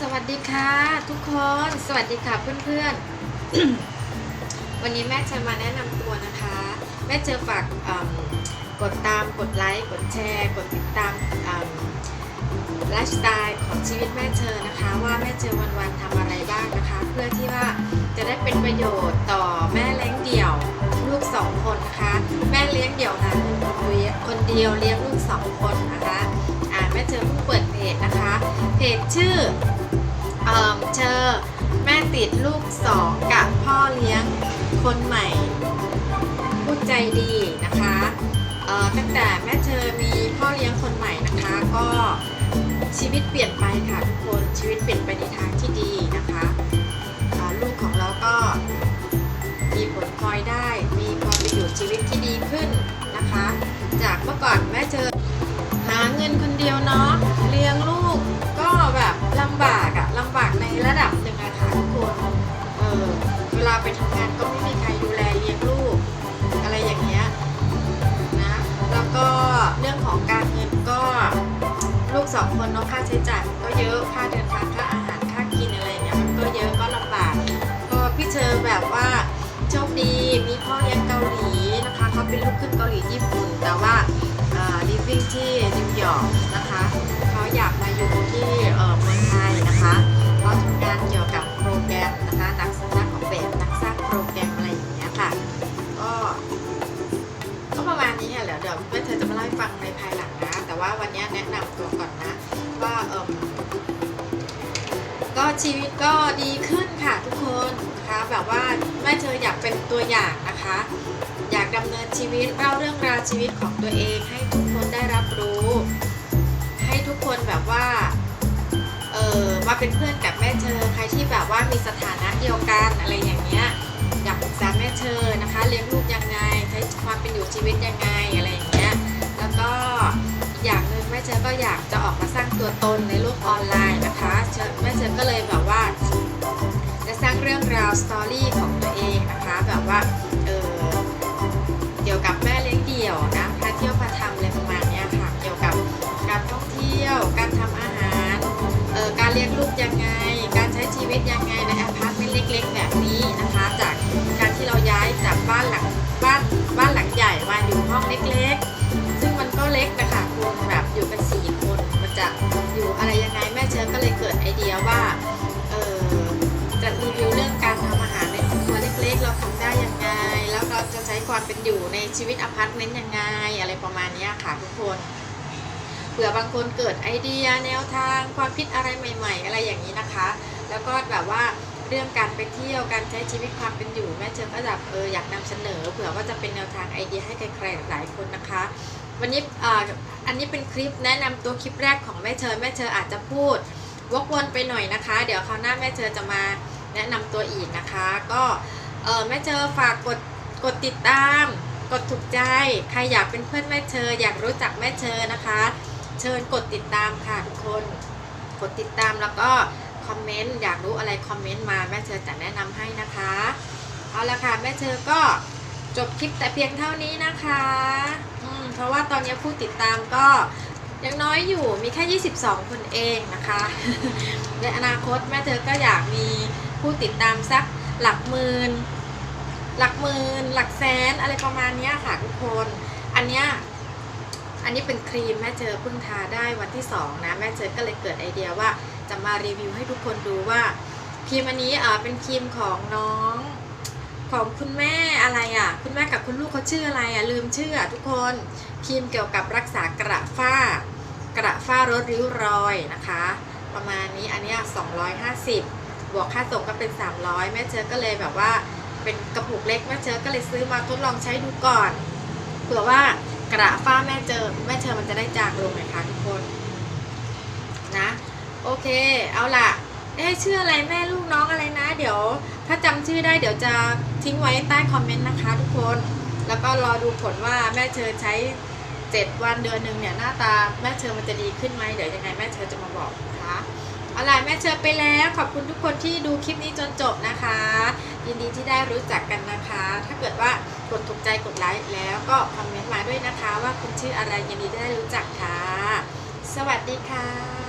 สวัสดีค่ะทุกคนสวัสดีค่ะเพื่อนๆ วันนี้แม่จะมาแนะนำตัวนะคะ แม่เจอฝากกดตามกดไลค์กดแชร์ กดติดตามไลฟ์สไตล์ของชีวิตแม่เจอนะคะ ว่าแม่เจอวันๆทำอะไรบ้างนะคะ เพื่อที่ว่าจะได้เป็นประโยชน์ต่อแม่เลี้ยงเดี่ยวลูกสองคนนะคะ แม่เลี้ยงเดี่ยวหาเงินคนเดียวเลี้ยงลูกสองคนนะคะแม่เจอเพิ่งเปิดเพจนะคะ เพจชื่อ เอ่อเชอแม่ติดลูกสองกับพ่อเลี้ยงคนใหม่ผู้ใจดีนะคะเอ่อตั้งแต่แม่เชอร์มีพ่อเลี้ยงคนใหม่นะคะ ก็ชีวิตเปลี่ยนไปค่ะทุกคนชีวิตเปลี่ยนไปในทางที่ดีนะคะลูกของเราก็มีผลพลอยได้ มีความเป็นอยู่ชีวิตที่ดีขึ้นนะคะ จากเมื่อก่อนแม่เจอ ทำงานก็ไม่มีใครดูแลเลี้ยงลูก อะไรอย่างเงี้ยนะ แล้วก็เรื่องของการเงินก็ลูกสองคนเนาะค่าใช้จ่ายก็เยอะค่าเดินทางค่าอาหารค่ากินอะไรเงี้ยมันก็เยอะก็ลำบากก็พี่เชอแบบว่าโชคดีมีพ่อเลี้ยงเกาหลีนะคะเขาเป็นลูกครึ่งเกาหลีญี่ปุ่น แต่ว่าลิฟวิ่งที่นิวยอร์กนะคะเขาอยากมาอยู่ที่ ชีวิตก็ดีขึ้นค่ะทุกคนนะคะแบบว่าแม่เธออยากเป็นตัวอย่างนะคะ อยากดำเนินชีวิตเล่าเรื่องราวชีวิตของตัวเองให้ทุกคนได้รับรู้ ให้ทุกคนแบบว่าเออมาเป็นเพื่อนกับแม่เชอใครที่แบบว่ามีสถานะเดียวกันอะไรอย่างเงี้ยอยากปรึกษาแม่เชอนะคะเลี้ยงลูกยังไงใช้ความเป็นอยู่ชีวิตยังไงอะไรอย่างเงี้ยแล้วก็อยางหนึ่ง แม่เชอก็อยากจะออกมาสร้างตัวตนในโลกออนไลน์นะคะแม่เชอก็เลยแบบว่า จะสร้างเรื่องราวสตอรี่ของตัวเองนะคะ แบบว่าเออเกี่ยวกับแม่เลี้ยงเดี่ยวนะพาเที่ยวพาทำอะไรประมาณนี้ค่ะเกี่ยวกับการท่องเที่ยว การทำอาหารเออการเลี้ยงลูกยังไง การใช้ชีวิตยังไงในอพาร์ตเมนต์เล็ก ๆ แบบนี้นะคะ จากการที่เราย้ายจากบ้านหลังบ้านบ้านหลังใหญ่มาอยู่ห้องเล็ก ๆ ความเป็นอยู่ในชีวิตอพาร์ตเมนต์ยังไงอะไรประมาณนี้ค่ะทุกคนเผื่อบางคนเกิดไอเดียแนวทางความคิดอะไรใหม่ ๆ อะไรอย่างนี้นะคะ แล้วก็แบบว่าเรื่องการไปเที่ยวการใช้ชีวิตความเป็นอยู่แม่เจอก็แบบเอออยากนำเสนอเผื่อว่าจะเป็นแนวทางไอเดียให้ใครๆหลายคนนะคะ วันนี้อ่าอันนี้เป็นคลิปแนะนำตัวคลิปแรกของแม่เชอแม่เชออาจจะพูดวกวนไปหน่อยนะคะ เดี๋ยวคราวหน้าแม่เชอจะมาแนะนำตัวอีกนะคะ ก็เออแม่เชอฝากกด กดติดตาม กดถูกใจ ใครอยากเป็นเพื่อนแม่เชอ อยากรู้จักแม่เชอนะคะ เชิญกดติดตามค่ะทุกคน กดติดตามแล้วก็คอมเมนต์อยากรู้อะไรคอมเมนต์มาแม่เชอจะแนะนำให้นะคะเอาละค่ะแม่เชอก็จบคลิปแต่เพียงเท่านี้นะคะอืมเพราะว่าตอนนี้ผู้ติดตามก็ยังน้อยอยู่มีแค่ 22 คนเองนะคะในอนาคตแม่เธอก็อยากมีผู้ติดตามสักหลักหมื่น หลักหมื่นหลักแสนอะไรประมาณนี้ค่ะทุกคน อันเนี้ยอันนี้เป็นครีมแม่เจอเพิ่งทาได้วันที่2นะแม่เจอก็เลยเกิดไอเดียว่าจะมารีวิวให้ทุกคนดูว่าครีมอันนี้อ่าเป็นครีมของน้องของคุณแม่อะไรอะ คุณแม่กับคุณลูกเขาชื่ออะไรอะลืมชื่ออะทุกคนครีมเกี่ยวกับรักษากระฝ้ากระฝ้ารดริ้วรอยนะคะ ประมาณนี้อันนี้ย250 บวกค่าส่งก็เป็น 300 แม่เจอก็เลยแบบว่า เป็นกระปุกเล็กแม่เชอก็เลยซื้อมาทดลองใช้ดูก่อนเผื่อว่ากระฝ้าแม่เจอแม่เชอมันจะได้จางลงนะคะทุกคนนะโอเค เอาล่ะเอ๊ชื่ออะไรแม่ลูกน้องอะไรนะ เดี๋ยว ถ้าจำชื่อได้เดี๋ยวจะทิ้งไว้ใต้คอมเมนต์นะคะ ทุกคน แล้วก็รอดูผลว่าแม่เชอใช้ 7 วันเดือนหนึ่งเนี่ยหน้าตาแม่เชอมันจะดีขึ้นไหมเดี๋ยวยังไงแม่เชอจะมาบอกนะคะเอาล่ะแม่เชอไปแล้วขอบคุณทุกคนที่ดูคลิปนี้จนจบนะคะ ยินดีที่ได้รู้จักกันนะคะ ถ้าเกิดว่ากดถูกใจกดไลค์แล้วก็คอมเมนต์มาด้วยนะคะ ว่าคุณชื่ออะไรยินดีที่ได้รู้จักค่ะ สวัสดีค่ะ